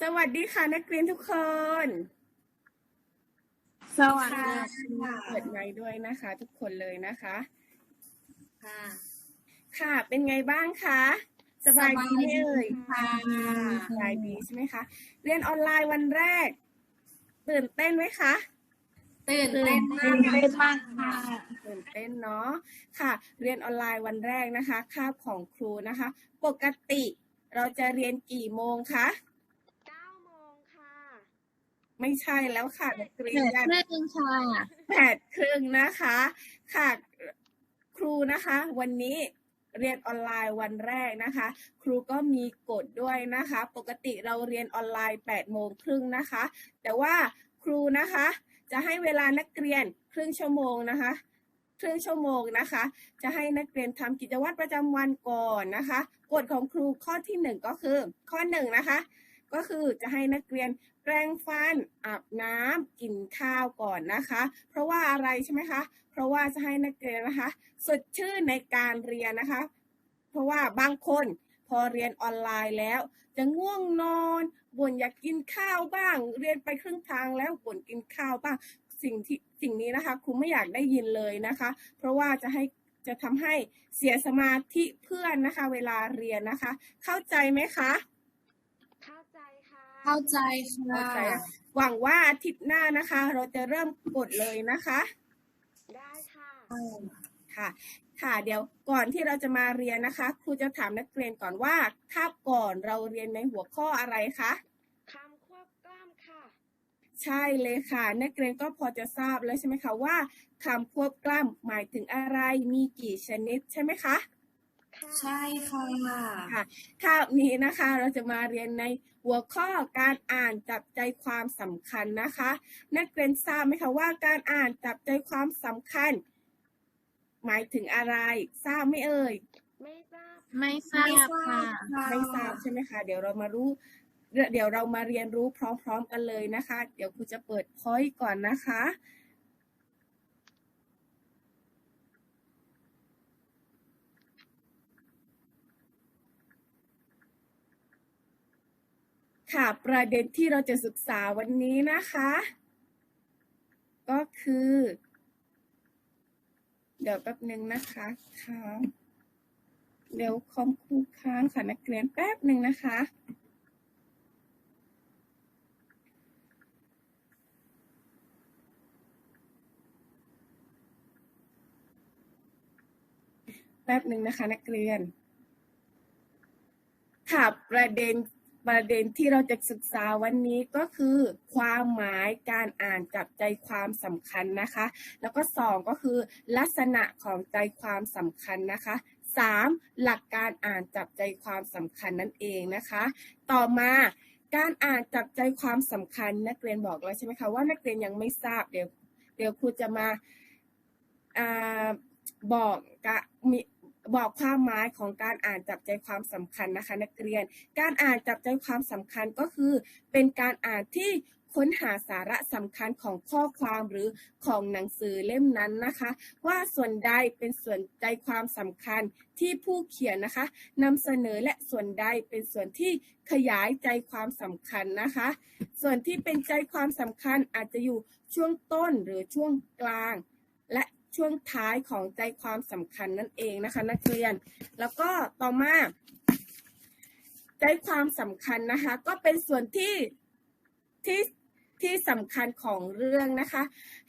สวัสดีค่ะนักเรียนทุกคน สวัสดีค่ะเปิดไมค์ด้วยนะคะ ทุกคนเลยนะคะ ค่ะ ค่ะ เป็นไงบ้างคะ สบายดีไหมเอ่ยค่ะสบายดีใช่ไหมคะ เรียนออนไลน์วันแรก ตื่นเต้นไหมคะตื่นเต้นมากตื่นเต้นมากค่ะตื่นเต้นเนาะค่ะ เรียนออนไลน์วันแรกนะคะคาบของครูนะคะ ปกติเราจะเรียนกี่โมงคะเก้าโมงค่ะ ไม่ใช่แล้วค่ะนักเรียเกิดนเรื่องค่ะแปดครึ่งนะคะ ค่ะครูนะคะ วันนี้เรียนออนไลน์วันแรกนะคะ ครูก็มีกฎด้วยนะคะ ปกติเราเรียนออนไลน์8ปดโมงครึ่งนะคะ แต่ว่าครูนะคะ จะให้เวลานักเรียนครึ่งชั่วโมงนะคะ ครึ่งชั่วโมงนะคะ จะให้นักเรียนทำกิจวัตรประจำวันก่อนนะคะ กฎของครูข้อที่หนึ่งก็คือ ข้อหนึ่งนะคะ ก็คือจะให้นักเรียนแปรงฟันอาบน้ำกินข้าวก่อนนะคะ เพราะว่าอะไรใช่ไหมคะ เพราะว่าจะให้นักเรียนนะคะ สดชื่นในการเรียนนะคะ เพราะว่าบางคนพอเรียนออนไลน์แล้ว จะง่วงนอนบ่นอยากกินข้าวบ้าง เรียนไปครึ่งทางแล้วบ่นกินข้าวบ้างสิ่งที่สิ่งนี้นะคะครูไม่อยากได้ยินเลยนะคะ เพราะว่าจะให้จะทำให้เสียสมาธิเพื่อนนะคะ เวลาเรียนนะคะ เข้าใจไหมคะ เข้าใจค่ะเข้าใจอะหวังว่าอาทิตย์หน้านะคะ เราจะเริ่มกดเลยนะคะ ได้ค่ะค่ะ ค่ะ เดี๋ยวก่อนที่เราจะมาเรียนนะคะ ครูจะถามนักเรียนก่อนว่าคาบก่อนเราเรียนในหัวข้ออะไรคะคำควบกล้ามค่ะ ใช่เลยค่ะ นักเรียนก็พอจะทราบแล้วใช่ไหมคะว่าคำควบกล้ำหมายถึงอะไร มีกี่ชนิดใช่ไหมคะ ค่ะ ใช่ค่ะ ค่ะคาบนี้นะคะเราจะมาเรียนในหัวข้อการอ่านจับใจความสำคัญนะคะ นักเรียนทราบไหมคะว่าการอ่านจับใจความสำคัญ หมายถึงอะไรทราบไหมเอ่ย ไม่ทราบ ไม่ทราบค่ะ ไม่ทราบใช่ไหมคะ เดี๋ยวเรามารู้ เดี๋ยวเรามาเรียนรู้พร้อม ๆ กันเลยนะคะ เดี๋ยวครูจะเปิดพอยต์ก่อนนะคะ ค่ะประเด็นที่เราจะศึกษาวันนี้นะคะ ก็คือ เดี๋ยวแป๊บหนึ่งนะคะค่ะเดี๋ยวคอมครูค้างค่ะนักเรียนแป๊บหนึ่งนะคะ แป๊บหนึ่งนะคะ นักเรียนค่ะประเด็น ประเด็นที่เราจะศึกษาวันนี้ก็คือ ความหมายการอ่านจับใจความสำคัญนะคะ แล้วก็สองก็คือ ลักษณะของใจความสำคัญนะคะสามหลักการอ่านจับใจความสำคัญนั่นเองนะคะ ต่อมาการอ่านจับใจความสำคัญนักเรียนบอกแล้วใช่ไหมคะว่านักเรียนยังไม่ทราบเดี๋ยวเดี๋ยวครูจะมาอาบอกกะมี บอกความหมายของการอ่านจับใจความสำคัญนะคะ นักเรียน การอ่านจับใจความสำคัญก็คือ เป็นการอ่านที่ค้นหาสาระสำคัญของข้อความหรือของหนังสือเล่มนั้นนะคะ ว่าส่วนใดเป็นส่วนใจความสำคัญที่ผู้เขียนนะคะนำเสนอและส่วนใดเป็นส่วนที่ขยายใจความสำคัญนะคะ ส่วนที่เป็นใจความสำคัญอาจจะอยู่ช่วงต้นหรือช่วงกลาง และ ช่วงท้ายของใจความสำคัญนั่นเองนะคะ นักเรียน แล้วก็ต่อมา ใจความสำคัญนะคะ ก็เป็นส่วนที่ที่ที่สำคัญของเรื่องนะคะ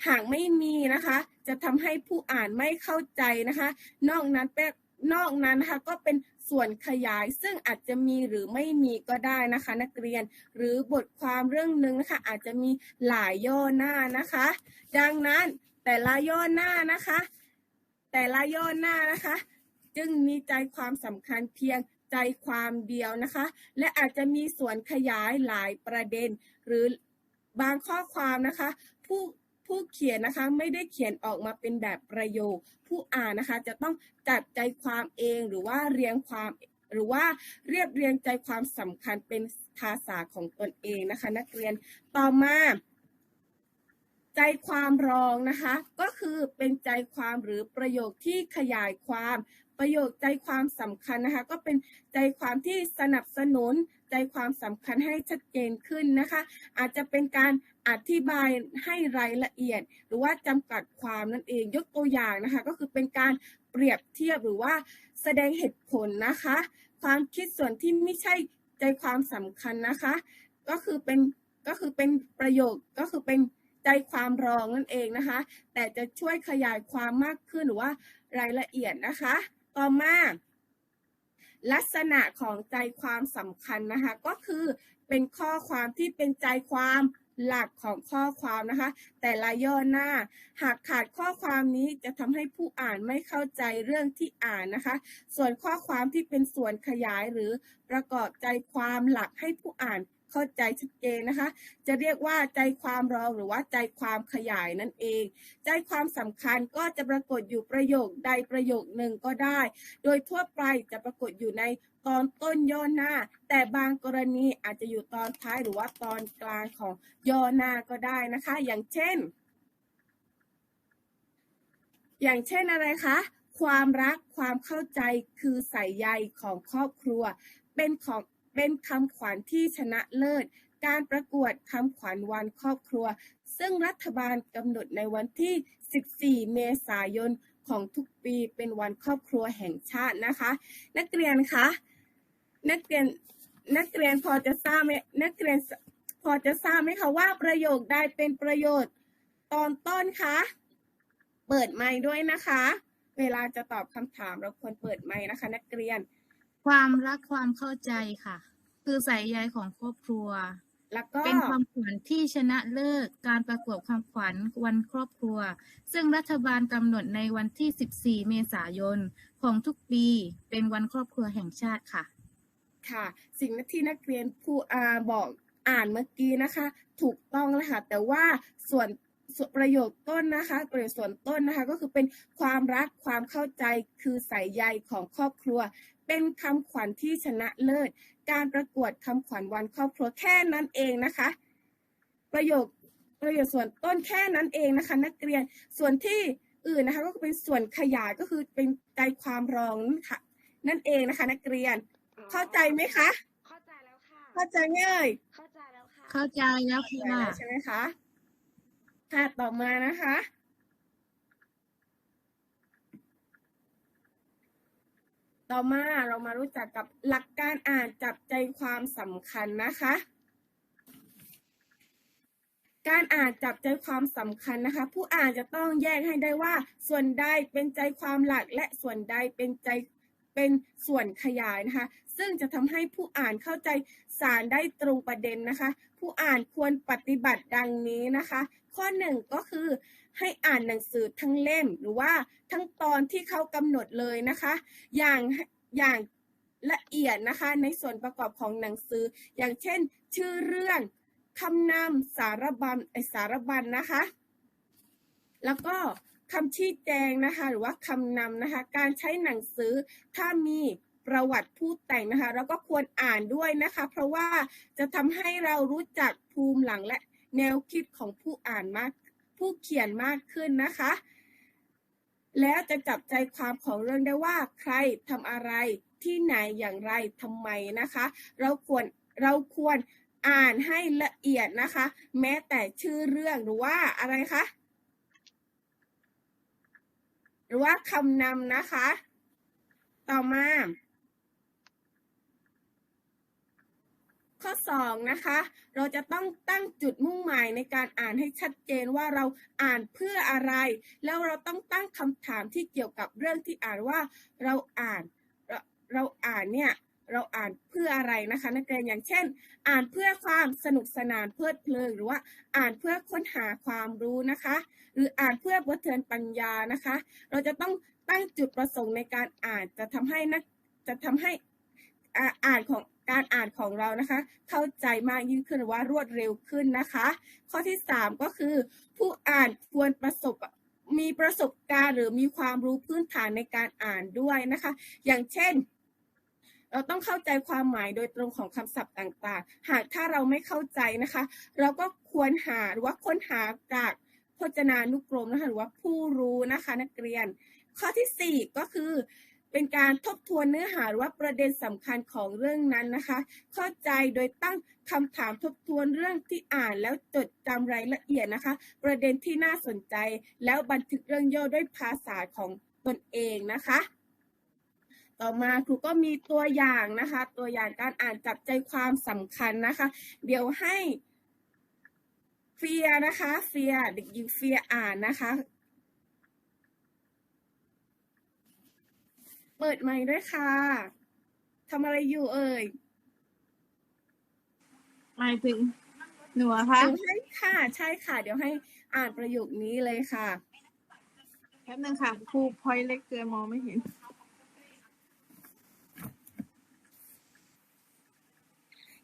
หากไม่มีนะคะ จะทำให้ผู้อ่านไม่เข้าใจนะคะ นอกนั้นเป็นนอกนั้นนะคะก็เป็นส่วนขยายซึ่งอาจจะมีหรือไม่มีก็ได้นะคะ นักเรียนหรือบทความเรื่องหนึ่งนะคะอาจจะมีหลายย่อหน้านะคะ ดังนั้น แต่ละย่อหน้านะคะ แต่ละย่อหน้านะคะ จึงมีใจความสำคัญเพียงใจความเดียวนะคะ และอาจจะมีส่วนขยายหลายประเด็น หรือบางข้อความนะคะ ผู้ผู้เขียนนะคะไม่ได้เขียนออกมาเป็นแบบประโยค ผู้อ่านนะคะจะต้องจับใจความเองหรือว่าเรียงความหรือว่าเรียบเรียงใจความสำคัญเป็นภาษาของตนเองนะคะ นักเรียนต่อมา ใจความรองนะคะ ก็คือเป็นใจความหรือประโยคที่ขยายความ ประโยคใจความสำคัญนะคะ ก็เป็นใจความที่สนับสนุนใจความสำคัญให้ชัดเจนขึ้นนะคะ อาจจะเป็นการอธิบายให้รายละเอียด หรือว่าจำกัดความนั่นเองยกตัวอย่างนะคะ ก็คือเป็นการเปรียบเทียบหรือว่าแสดงเหตุผลนะคะ ความคิดส่วนที่ไม่ใช่ใจความสำคัญนะคะ ก็คือเป็นก็คือเป็นประโยคก็คือเป็น ใจความรองนั่นเองนะคะ แต่จะช่วยขยายความมากขึ้นหรือว่ารายละเอียดนะคะ ต่อมาลักษณะของใจความสำคัญนะคะ ก็คือเป็นข้อความที่เป็นใจความหลักของข้อความนะคะ แต่ละย่อหน้า หากขาดข้อความนี้จะทำให้ผู้อ่านไม่เข้าใจเรื่องที่อ่านนะคะ ส่วนข้อความที่เป็นส่วนขยายหรือประกอบใจความหลักให้ผู้อ่าน เข้าใจชัดเจนนะคะ จะเรียกว่าใจความรองหรือว่าใจความขยายนั่นเอง ใจความสำคัญก็จะปรากฏอยู่ประโยคใดประโยคหนึ่งก็ได้ โดยทั่วไปจะปรากฏอยู่ในตอนต้นย่อหน้า แต่บางกรณีอาจจะอยู่ตอนท้ายหรือว่าตอนกลางของย่อหน้าก็ได้นะคะ อย่างเช่น อย่างเช่นอะไรคะความรักความเข้าใจคือใส่ใยของครอบครัว เป็นของ เป็นคำขวัญที่ชนะเลิศ การประกวดคำขวัญวันครอบครัว ซึ่งรัฐบาลกำหนดในวันที่ 14 เมษายนของทุกปีเป็นวันครอบครัวแห่งชาตินะคะ นักเรียนคะนักเรียนนักเรียนพอจะทราบไหมนักเรียนพอจะทราบไหมคะว่าประโยคใดเป็นประโยชน์ตอนต้นคะเปิดไมค์ด้วยนะคะ เวลาจะตอบคำถามเราควรเปิดไมค์นะคะ นักเรียน ความรักความเข้าใจค่ะ คือใส่ใยของครอบครัว แล้วก็เป็นความขวัญที่ชนะเลิศการประกวดความขวัญวันครอบครัว ซึ่งรัฐบาลกำหนดในวันที่ 14 เมษายนของทุกปีเป็นวันครอบครัวแห่งชาติค่ะ ค่ะ สิ่งที่นักเรียนผู้อาบอกอ่านเมื่อกี้นะคะ ถูกต้องแล้วค่ะแต่ว่าส่วนส่วนประโยคต้นนะคะประโยคส่วนต้นนะคะ ก็คือเป็นความรักความเข้าใจคือใส่ใยของครอบครัว เป็นคำขวัญที่ชนะเลิศ การประกวดคำขวัญวันครอบครัวแค่นั้นเองนะคะ ประโยคประโยคส่วนต้นแค่นั้นเองนะคะ นักเรียนส่วนที่อื่นนะคะ ก็คือเป็นส่วนขยายก็คือเป็นใจความรองนั่นค่ะนั่นเองนะคะ นักเรียนอ๋อเข้าใจไหมคะ เข้าใจแล้วค่ะ เข้าใจไหมเอ่ยเข้าใจแล้วค่ะเข้าใจแล้วเข้าใจค่ะแล้วใช่ไหมคะค่ะต่อมานะคะ ต่อมาเรามารู้จักกับหลักการอ่านจับใจความสำคัญนะคะ การอ่านจับใจความสำคัญนะคะ ผู้อ่านจะต้องแยกให้ได้ว่า ส่วนใดเป็นใจความหลักและส่วนใดเป็นใจเป็นส่วนขยายนะคะ ซึ่งจะทำให้ผู้อ่านเข้าใจสารได้ตรงประเด็นนะคะ ผู้อ่านควรปฏิบัติดังนี้นะคะ ข้อหนึ่งก็คือ ให้อ่านหนังสือทั้งเล่มหรือว่าทั้งตอนที่เขากำหนดเลยนะคะ อย่างอย่างละเอียดนะคะในส่วนประกอบของหนังสือ อย่างเช่น ชื่อเรื่องคำนำสารบัญไอสารบัญนะคะ แล้วก็คำชี้แจงนะคะ หรือว่าคำนำนะคะ การใช้หนังสือถ้ามีประวัติผู้แต่งนะคะเราก็ควรอ่านด้วยนะคะ เพราะว่าจะทำให้เรารู้จักภูมิหลังและแนวคิดของผู้อ่านมาก ผู้เขียนมากขึ้นนะคะ แล้วจะจับใจความของเรื่องได้ว่าใครทำอะไรที่ไหนอย่างไรทำไมนะคะ เราควรเราควรอ่านให้ละเอียดนะคะ แม้แต่ชื่อเรื่องหรือว่าอะไรคะหรือว่าคำนำนะคะ ต่อมา ข้อสองนะคะ เราจะต้องตั้งจุดมุ่งหมายในการอ่านให้ชัดเจนว่าเราอ่านเพื่ออะไร แล้วเราต้องตั้งคำถามที่เกี่ยวกับเรื่องที่อ่านว่าเราอ่านเราเราอ่านเนี่ยเราอ่านเพื่ออะไรนะคะนักเรียนอย่างเช่น อ่านเพื่อความสนุกสนานเพลิดเพลินหรือว่าอ่านเพื่อค้นหาความรู้นะคะ หรืออ่านเพื่อบทเทินปัญญานะคะ เราจะต้องตั้งจุดประสงค์ในการอ่านจะทำให้นักจะทำให้อ่านของ การอ่านของเรานะคะ เข้าใจมากยิ่งขึ้นหรือว่ารวดเร็วขึ้นนะคะ ข้อที่สามก็คือ ผู้อ่านควรประสบมีประสบการณ์หรือมีความรู้พื้นฐานในการอ่านด้วยนะคะ อย่างเช่น เราต้องเข้าใจความหมายโดยตรงของคำศัพท์ต่างๆ หากถ้าเราไม่เข้าใจนะคะ เราก็ควรหาหรือว่าค้นหาจากพจนานุกรมนะคะหรือว่าผู้รู้นะคะนักเรียน ข้อที่สี่ก็คือ เป็นการทบทวนเนื้อหาว่าประเด็นสำคัญของเรื่องนั้นนะคะ เข้าใจโดยตั้งคำถามทบทวนเรื่องที่อ่านแล้วจดจำรายละเอียดนะคะ ประเด็นที่น่าสนใจแล้วบันทึกเรื่องย่อด้วยภาษาของตนเองนะคะ ต่อมาครูก็มีตัวอย่างนะคะ ตัวอย่างการอ่านจับใจความสำคัญนะคะ เดี๋ยวให้เฟียนะคะเฟียเด็กหญิงเฟียอ่านนะคะ เปิดไมค์ด้วยค่ะทำอะไรอยู่เอ่ยหมายถึงหนูอะคะเดี๋ยวให้ค่ะ ใช่ค่ะ เดี๋ยวให้อ่านประโยคนี้เลยค่ะ แป๊บนึงค่ะครูพอยเล็กเกินมองไม่เห็น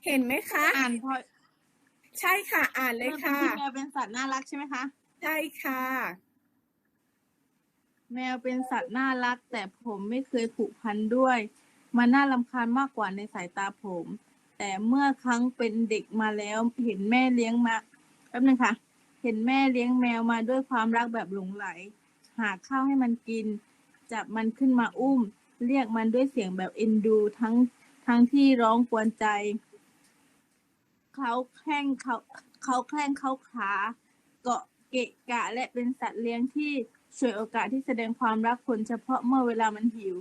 เห็นไหมคะ อ่านพอยใช่ค่ะ อ่านเลยค่ะที่แมวเป็นสัตว์น่ารักใช่ไหมคะ ใช่ค่ะ แมวเป็นสัตว์น่ารัก แต่ผมไม่เคยผูกพันด้วย มันน่ารำคาญมากกว่าในสายตาผม แต่เมื่อครั้งเป็นเด็กมาแล้ว เห็นแม่เลี้ยงมาแป๊บนึงค่ะ เห็นแม่เลี้ยงแมวมาด้วยความรักแบบหลงไหล หาข้าวให้มันกิน จับมันขึ้นมาอุ้ม เรียกมันด้วยเสียงแบบเอ็นดู ทั้งทั้งที่ร้องกวนใจ เขาแคร่งเขาเขาแคร่งเขาขา เกาะเกะกะและเป็นสัตว์เลี้ยงที่ ช่วยโอกาสที่แสดงความรักคนเฉพาะเมื่อเวลามันหิว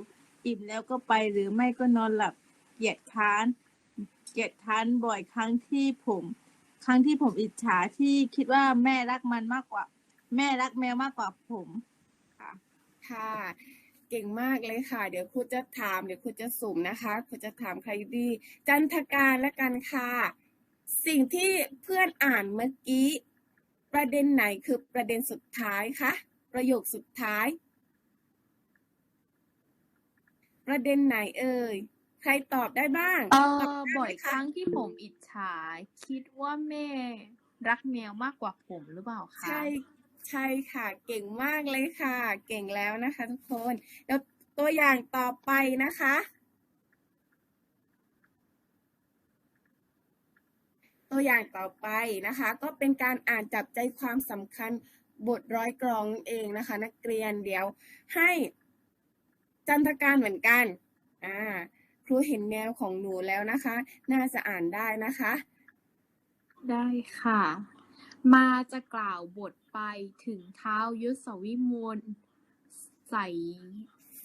อิ่มแล้วก็ไปหรือไม่ก็นอนหลับเกียดค้านเกียดค้านบ่อยครั้งที่ผม ครั้งที่ผมอิจฉาที่คิดว่าแม่รักมันมากกว่า แม่รักแมวมากกว่าผมค่ะ ค่ะ เก่งมากเลยค่ะ เดี๋ยวครูจะถามเดี๋ยวครูจะสุ่มนะคะครูจะถามใครดี จันทการและกันค่ะ สิ่งที่เพื่อนอ่านเมื่อกี้ ประเด็นไหนคือประเด็นสุดท้ายคะ ประโยคสุดท้าย ประเด็นไหนเอ่ย ใครตอบได้บ้าง เอตอบอได้ไหมบ่อยคะครั้งที่ผมอิจฉา คิดว่าแม่รักแมวมากกว่าผมหรือเปล่าคะ ใช่ใช่ค่ะ เก่งมากเลยค่ะ เก่งแล้วนะคะทุกคนแล้วตัวอย่างต่อไปนะคะ ตัวอย่างต่อไปนะคะ ก็เป็นการอ่านจับใจความสำคัญ บทร้อยกรองนั่นเองนะคะ นักเรียนเดี๋ยวให้จันทการเหมือนกันอ่าครูเห็นแนวของหนูแล้วนะคะ น่าจะอ่านได้นะคะ ได้ค่ะ มาจะกล่าวบทไปถึงเท้ายศวิมลใส่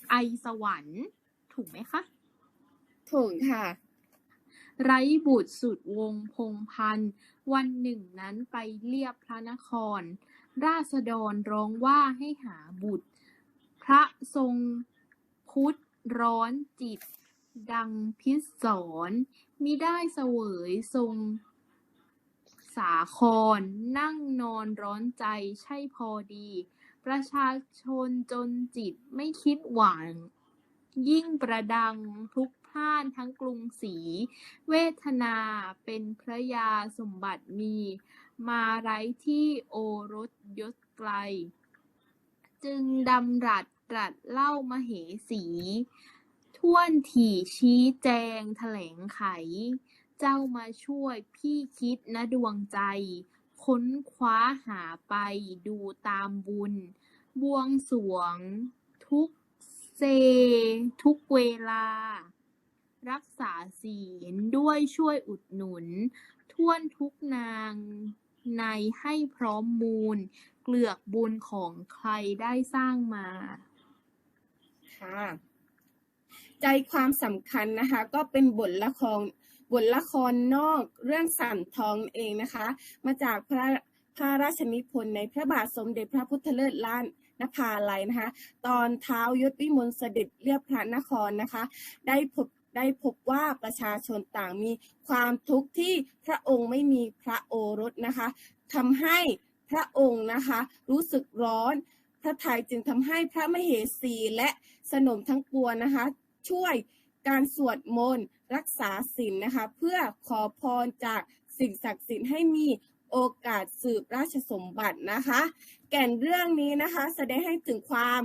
ไอสวรรค์ถูกไหมคะ ถูกค่ะ ไร้บุตรสุดวงพงพันธ์วันหนึ่งนั้นไปเลียบพระนคร ราษฎรร้องว่าให้หาบุตร พระทรงพุทธร้อนจิต ดังพิศรมิได้เสวยทรงสาคร นั่งนอนร้อนใจใช่พอดี ประชาชนจนจิตไม่คิดหวัง ยิ่งประดังพลุกพล่านทั้งกรุงศรีเวทนาเป็นพระยาสมบัติมี มาไร้ที่โอรสยศไกล จึงดำรัสตรัสเล่ามเหสี ท่วนถี่ชี้แจงแถลงไข เจ้ามาช่วยพี่คิดนะดวงใจ ค้นคว้าหาไปดูตามบุญ บวงสวง ทุกเซ ทุกเวลา รักษาศีลด้วยช่วยอุดหนุน ท่วนทุกนาง ในให้พร้อมมูล เกลือกบุญของใครได้สร้างมา ค่ะ ใจความสำคัญนะคะ ก็เป็นบทละครบทละครนอกเรื่องสันทองเองนะคะ มาจากพระพระราชนิพนธ์ในพระบาทสมเด็จพระพุทธเลิศล้านนภาลัยนะคะ ตอนเท้ายศวิมลเสด็จเรียบพระนครนะคะ ได้พบ ได้พบว่าประชาชนต่างมีความทุกข์ที่พระองค์ไม่มีพระโอรสนะคะทำให้พระองค์นะคะรู้สึกร้อนพระทัยจึงทำให้พระมเหสีและสนมทั้งปวงนะคะ ช่วยการสวดมนต์รักษาศีลนะคะ เพื่อขอพรจากสิ่งศักดิ์สิทธิ์ให้มีโอกาสสืบราชสมบัตินะคะ แก่นเรื่องนี้นะคะ แสดงให้ถึงความ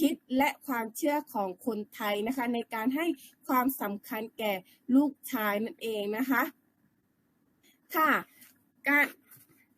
คิดและความเชื่อของคนไทยนะคะ ในการให้ความสำคัญแก่ลูกชายนั่นเองนะคะค่ะการ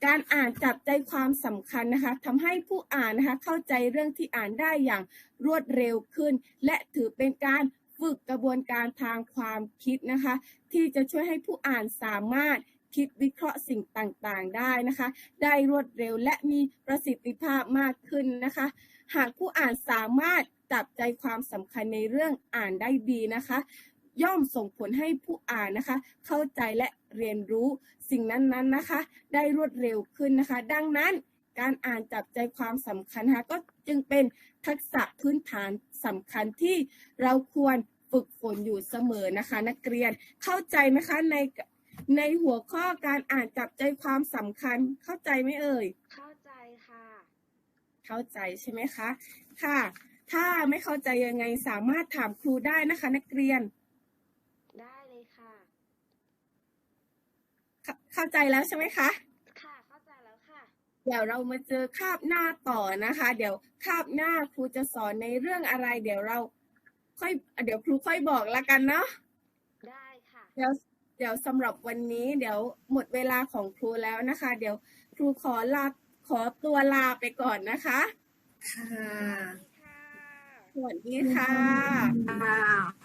การอ่านจับใจความสำคัญนะคะทำให้ผู้อ่านนะคะเข้าใจเรื่องที่อ่านได้อย่างรวดเร็วขึ้น และถือเป็นการฝึกกระบวนการทางความคิดนะคะ ที่จะช่วยให้ผู้อ่านสามารถคิดวิเคราะห์สิ่งต่างๆ ได้นะคะ ได้รวดเร็วและมีประสิทธิภาพมากขึ้นนะคะ หากผู้อ่านสามารถจับใจความสำคัญในเรื่องอ่านได้ดีนะคะ ย่อมส่งผลให้ผู้อ่านนะคะ เข้าใจและเรียนรู้สิ่งนั้นๆนะคะ ได้รวดเร็วขึ้นนะคะ ดังนั้นการอ่านจับใจความสำคัญนะคะก็จึงเป็นทักษะพื้นฐานสำคัญที่เราควรฝึกฝนอยู่เสมอนะคะ นักเรียนเข้าใจไหมคะในในหัวข้อการอ่านจับใจความสำคัญเข้าใจไหมเอ่ยเข้าใจค่ะ เข้าใจใช่ไหมคะ ค่ะ ถ้าไม่เข้าใจยังไงสามารถถามครูได้นะคะ นักเรียน ได้เลยค่ะเข้าเข้าใจแล้วใช่ไหมคะ ค่ะ เข้าใจแล้วค่ะ เดี๋ยวเรามาเจอคาบหน้าต่อนะคะ เดี๋ยวคาบหน้าครูจะสอนในเรื่องอะไร เดี๋ยวเราค่อย เดี๋ยวครูค่อยบอกละกันเนาะ ได้ค่ะ เดี๋ยวเดี๋ยวสำหรับวันนี้ เดี๋ยวหมดเวลาของครูแล้วนะคะ เดี๋ยวครูขอลา ขอตัวลาไปก่อนนะคะ ค่ะค่ะสวัสดีค่ะค่ะ